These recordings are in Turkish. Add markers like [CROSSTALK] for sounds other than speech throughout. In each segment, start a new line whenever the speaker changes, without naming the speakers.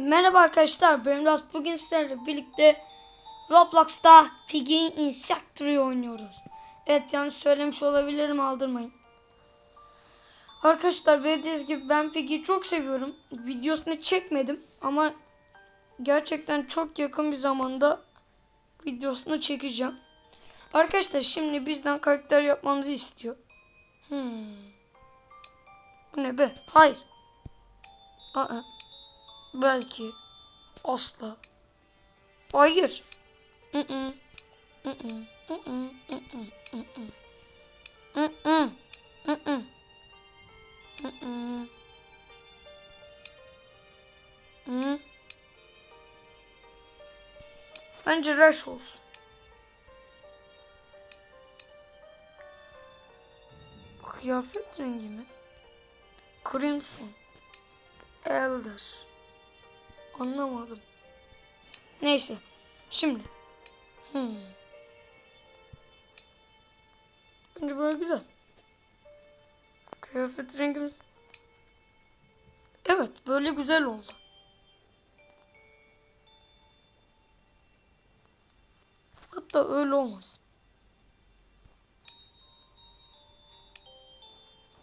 Merhaba arkadaşlar, ben Rast. Bugün sizlerle birlikte Roblox'ta Piggy Insectory oynuyoruz. Evet yanlış söylemiş olabilirim aldırmayın. Arkadaşlar bildiğiniz gibi ben Piggy'yi çok seviyorum. Videosunu çekmedim ama gerçekten çok yakın bir zamanda videosunu çekeceğim. Arkadaşlar şimdi bizden karakter yapmamızı istiyor. Hmm. Bu ne be? Hayır. Aa. Belki. Asla. Hayır. Mm. Bence rush olsun. Kıyafet rengi mi? Crimson. Elder. Anlamadım. Neyse. Şimdi. Hmm. Bence böyle güzel. Kıyafet rengimiz. Evet böyle güzel oldu. Hatta öyle olmaz.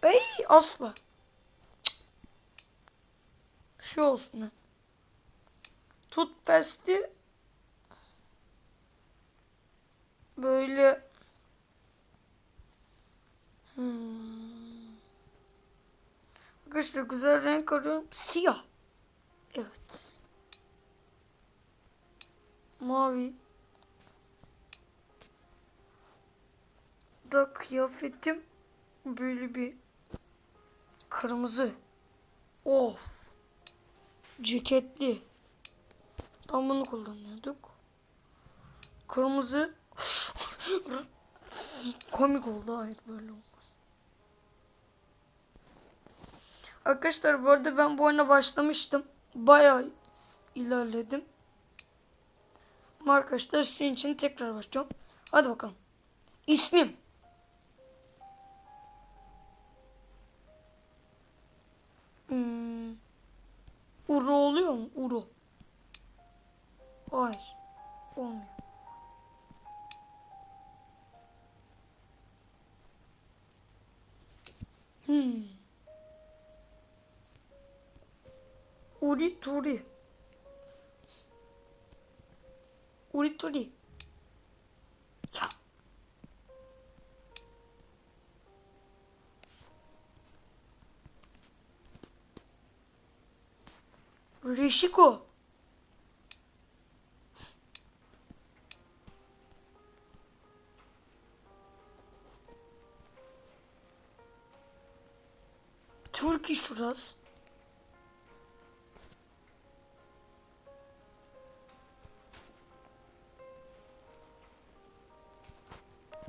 Ey asla. Şu olsun ha. Tut pesti böyle hmm. Arkadaşlar güzel renk arıyorum. Siyah. Evet. Mavi. Da kıyafetim böyle bir kırmızı. Of. Ceketli. Tam bunu kullanıyorduk. Kırmızı. [LAUGHS] Komik oldu. Hayır böyle olmaz. Arkadaşlar bu arada ben bu oyuna başlamıştım. Bayağı ilerledim. Arkadaşlar sizin için tekrar başlıyorum. Hadi bakalım. İsmim. Hmm. Uro oluyor mu? Olha, olha. 음. 우리 둘이. 우리 둘이. 야. 우리 식구. Uras.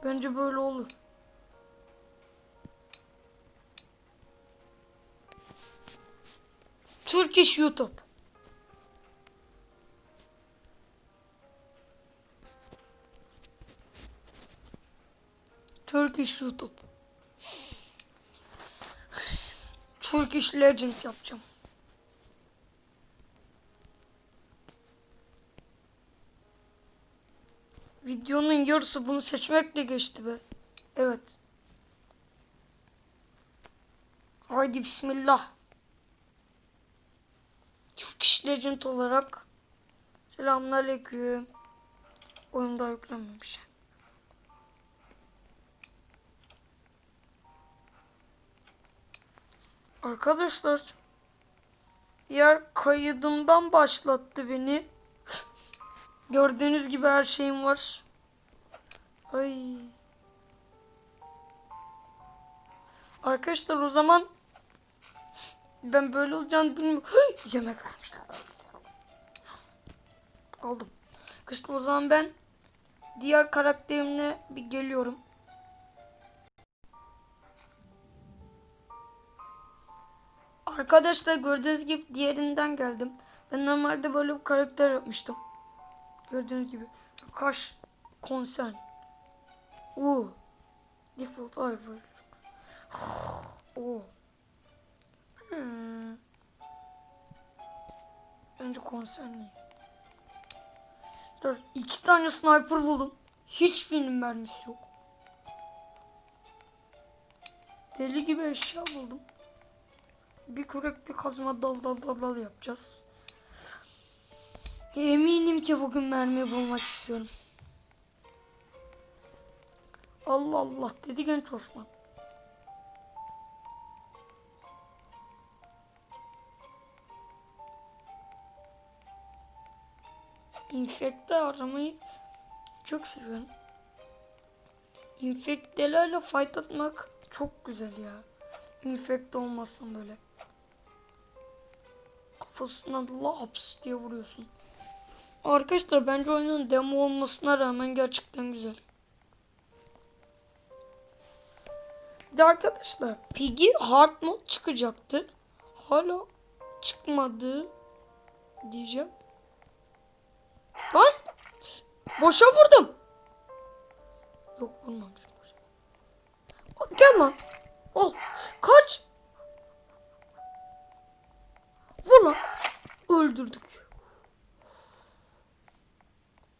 Bence böyle olur. Turkish YouTube. Turkish YouTube. Turkish Legend yapacağım. Videonun yarısı bunu seçmekle geçti be. Evet. Haydi bismillah. Turkish Legend olarak Selamünaleyküm. Oyun daha yüklenmemiş. Arkadaşlar diğer kaydımdan başlattı beni. Gördüğünüz gibi her şeyim var. Ay. Arkadaşlar o zaman ben böyle olacağını bilmiyorum. Yemek vermişler. Aldım. Arkadaşlar o zaman ben diğer karakterimle bir geliyorum. Arkadaşlar gördüğünüz gibi diğerinden geldim. Ben normalde böyle bir karakter yapmıştım. Gördüğünüz gibi. Kaş konsen. Oo. Default böyle. Oo. [SIGHS] Hmm. önce konserleyeyim. Dur, iki tane sniper buldum. Hiçbirinin mermisi yok. Deli gibi eşya buldum. Bir kürek bir kazma dal dal dal dal yapacağız. Eminim ki bugün mermi bulmak istiyorum. Allah Allah dedi genç Osman. İnfekte aramayı çok seviyorum. İnfektelerle fight atmak çok güzel ya. İnfekte olmazsan böyle. Kafasına laps diye vuruyorsun. Arkadaşlar bence oyunun demo olmasına rağmen gerçekten güzel. De arkadaşlar Piggy Hard Mode çıkacaktı. Hala çıkmadı diyeceğim. Lan! Boşa vurdum. Yok vurmamış boşa. Gel lan. Al. Kaç. Vur lan. Öldürdük.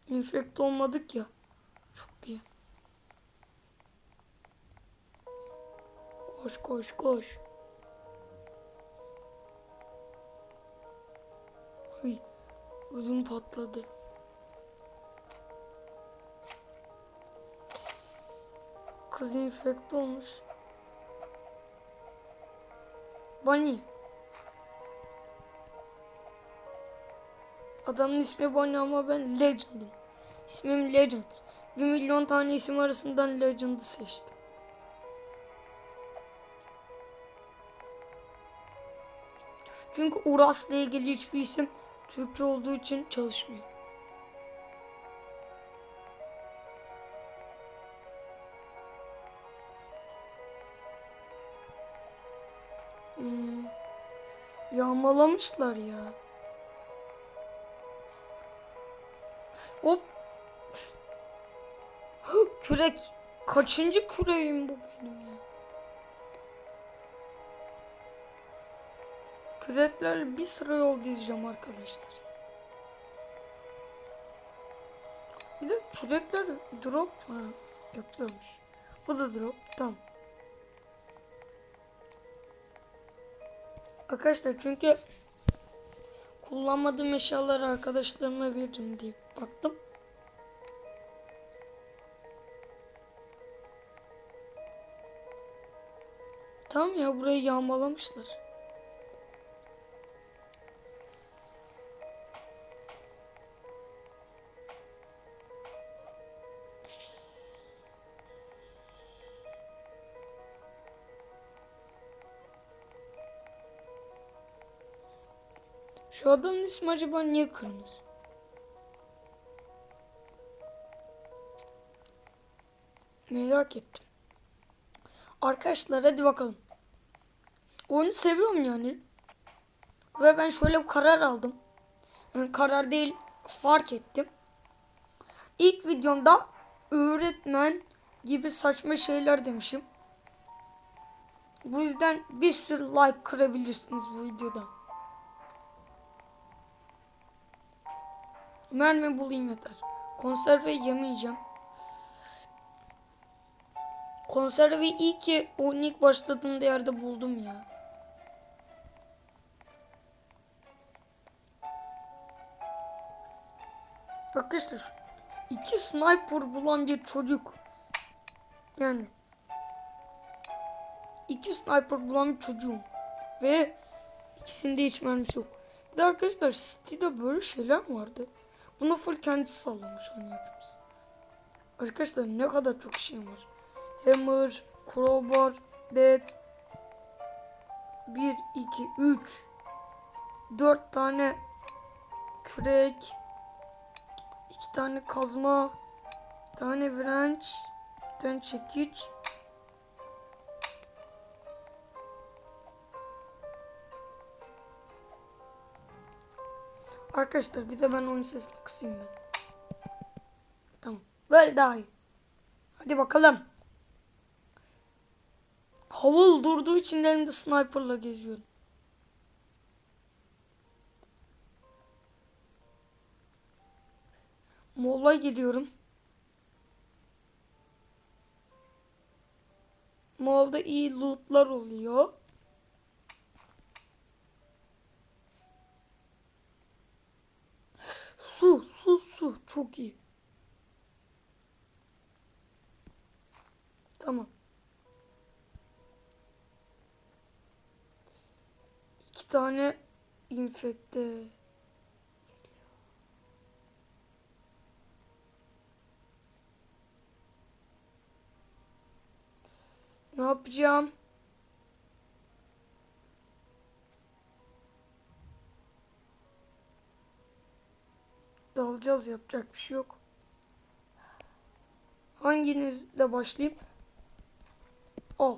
İnfekte olmadık ya. Çok iyi. Koş koş koş. Ay, ödüm patladı. Kız infekte olmuş. Bunny. Adamın ismi Bunny ama ben Legend'ım. İsmim Legend. Bir milyon tane isim arasından Legend'ı seçtim. Çünkü Uras'la ilgili hiçbir isim Türkçe olduğu için çalışmıyor. Hmm. Yağmalamışlar ya. Hop. Kürek. Kaçıncı küreğim bu benim ya? Küreklerle bir sıra yol dizeceğim arkadaşlar. Bir de kürekler drop ha, yapıyormuş. Bu da drop. Tamam. Arkadaşlar çünkü kullanmadığım eşyaları arkadaşlarıma veririm diye baktım. Tamam ya burayı yağmalamışlar. Şu adamın ismi acaba niye kırmızı? Merak ettim. Arkadaşlar hadi bakalım. Oyunu seviyorum yani. Ve ben şöyle bir karar aldım. Yani karar değil fark ettim. İlk videomda öğretmen gibi saçma şeyler demişim. Bu yüzden bir sürü like kırabilirsiniz bu videoda. Mermi bulayım yeter. Konserve yemeyeceğim. Konserveyi iyi ki oyun ilk başladığımda yerde buldum ya. Arkadaşlar iki sniper bulan bir çocuk. Yani iki sniper bulan bir çocuğum. Ve ikisinde hiç mermisi yok. Bir de arkadaşlar City'de böyle şeyler vardı. Bunu full kendisi sallamış hepimiz. Arkadaşlar ne kadar çok şey var. Hammer, crowbar, bat. 1, 2, 3. 4 tane kürek. 2 tane kazma. Bir tane wrench. Bir tane çekiç. Arkadaşlar bir de ben onun sesini kısayım ben. Tamam. Böyle daha. Hadi bakalım. Havul durduğu için elimde sniperla geziyorum. Mola gidiyorum. Molda iyi lootlar oluyor. Su, su, su. Çok iyi. Tamam. İki tane infekte. Ne yapacağım? Dalacağız yapacak bir şey yok. Hanginizle başlayayım? Al.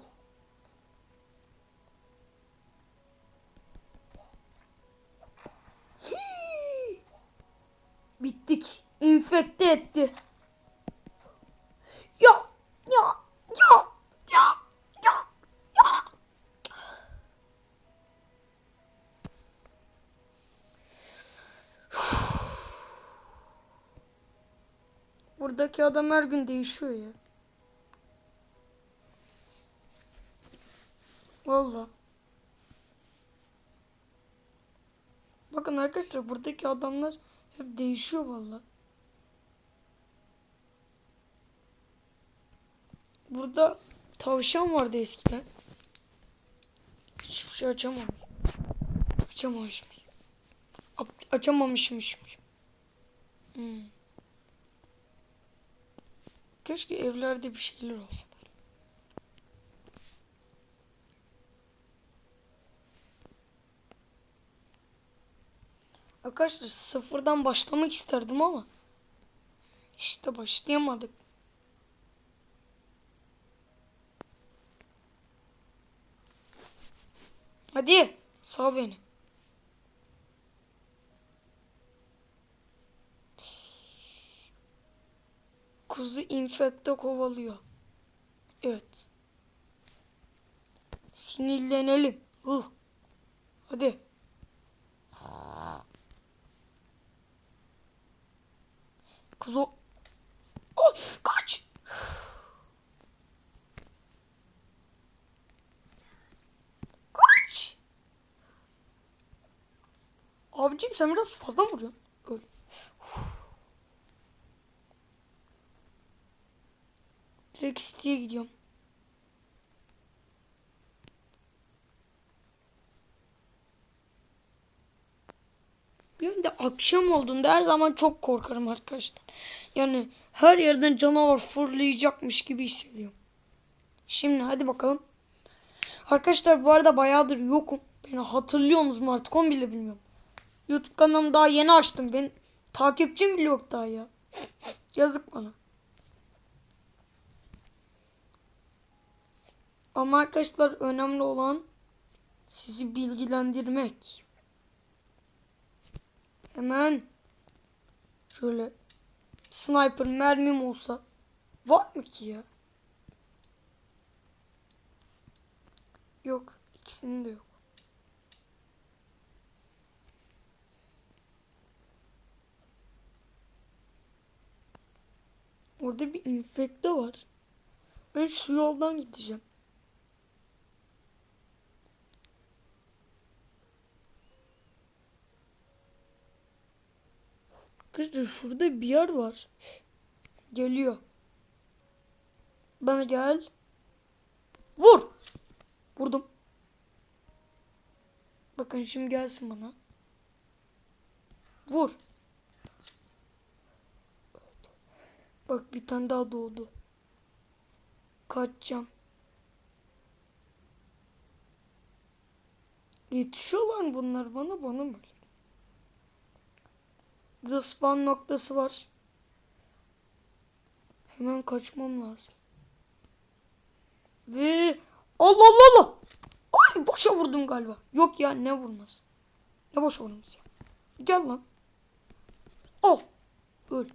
Buradaki adam her gün değişiyor ya. Valla. Bakın arkadaşlar buradaki adamlar hep değişiyor valla. Burada tavşan vardı eskiden. Hiçbir şey açamamış. Açamamışmış. A- açamamışmış. Hmm. Keşke evlerde bir şeyler olsa. Arkadaşlar sıfırdan başlamak isterdim ama işte başlayamadık. Hadi sal beni. Kuzu infekte kovalıyor. Evet. Sinirlenelim. Huh. Hadi. Kuzu. Ay, kaç. Kaç. Abicim sen biraz fazla mı vuruyorsun? Öl. Direkt City'ye gidiyorum. Bir de akşam olduğunda her zaman çok korkarım arkadaşlar. Yani her yerden canavar fırlayacakmış gibi hissediyorum. Şimdi hadi bakalım. Arkadaşlar bu arada bayağıdır yokum. Beni hatırlıyorsunuz mu artık onu bile bilmiyorum. YouTube kanalımı daha yeni açtım. Ben takipçim bile yok daha ya. Yazık bana. Ama arkadaşlar önemli olan sizi bilgilendirmek. Hemen şöyle sniper mermim olsa var mı ki ya? Yok. ikisinin de yok. Orada bir infekte var. Ben şu yoldan gideceğim. Kızlar şurada bir yer var. Geliyor. Bana gel. Vur. Vurdum. Bakın şimdi gelsin bana. Vur. Bak bir tane daha doğdu. Kaçacağım. Yetişiyorlar mı bunlar bana bana mı? Burada spawn noktası var. Hemen kaçmam lazım. Ve Allah Allah Allah. Ay boşa vurdum galiba. Yok ya ne vurmaz. Ne boşa vurmaz ya. Gel lan. Al. Öl.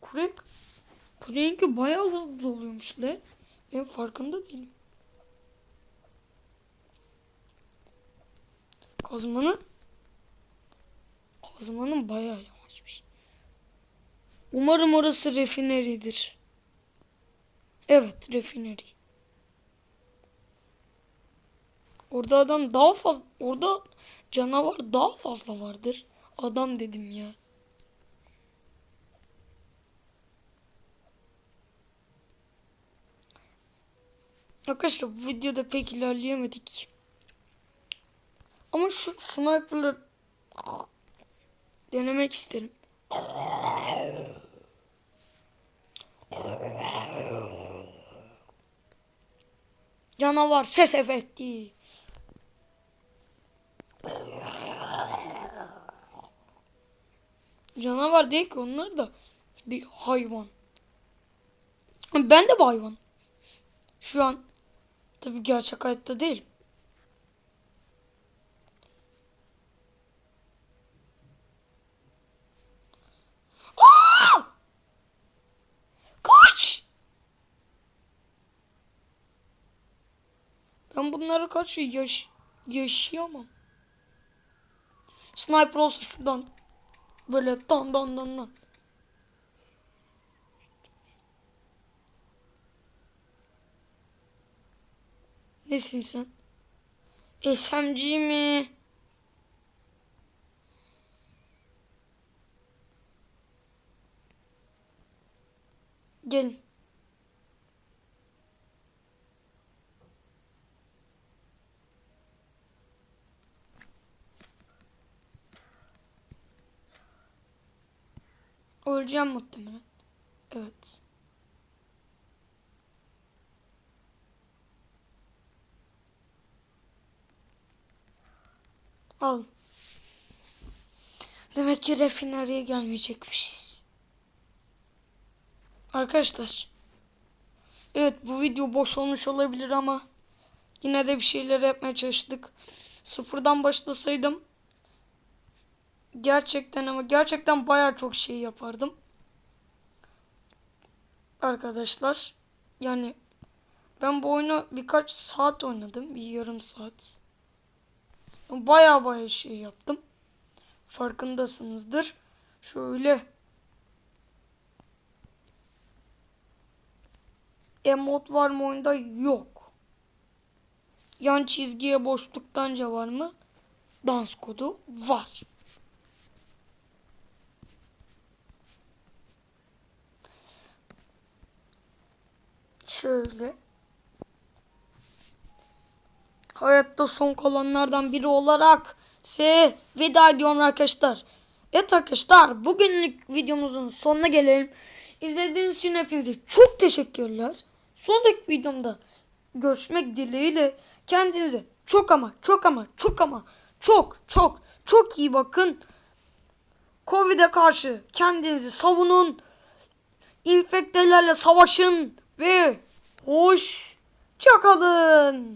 Kurek. Kurek'inki bayağı hızlı doluyormuş le. Ben farkında değilim. Kazmanın Kazmanın bayağı yavaşmış. Umarım orası refineridir. Evet refineri. Orada adam daha fazla orada canavar daha fazla vardır. Adam dedim ya. Arkadaşlar bu videoda pek ilerleyemedik. Ama şu sniper'ı denemek isterim. Canavar ses efekti. Canavar değil ki onlar da bir hayvan. Ben de bir hayvan. Şu an tabii gerçek hayatta değil. Aa! Kaç! Ben bunlara karşı yaş yaşayamam. Sniper olsa şuradan böyle dan dan dan dan. Nesin sen? SMG mi? Gelin. Öleceğim muhtemelen. Evet. Al. Demek ki refineriye gelmeyecekmiş. Arkadaşlar. Evet bu video boş olmuş olabilir ama yine de bir şeyler yapmaya çalıştık. Sıfırdan başlasaydım gerçekten ama gerçekten baya çok şey yapardım. Arkadaşlar yani ben bu oyunu birkaç saat oynadım. Bir yarım saat. Baya baya şey yaptım. Farkındasınızdır. Şöyle Emot var mı oyunda? Yok. Yan çizgiye boşluktanca var mı? Dans kodu var. Şöyle. Hayatta son kalanlardan biri olarak size veda ediyorum arkadaşlar. Evet arkadaşlar bugünlük videomuzun sonuna gelelim. İzlediğiniz için hepinize çok teşekkürler. Sonraki videomda görüşmek dileğiyle kendinize çok ama çok ama çok ama çok çok çok iyi bakın. Covid'e karşı kendinizi savunun. infektelerle savaşın ve hoşça kalın.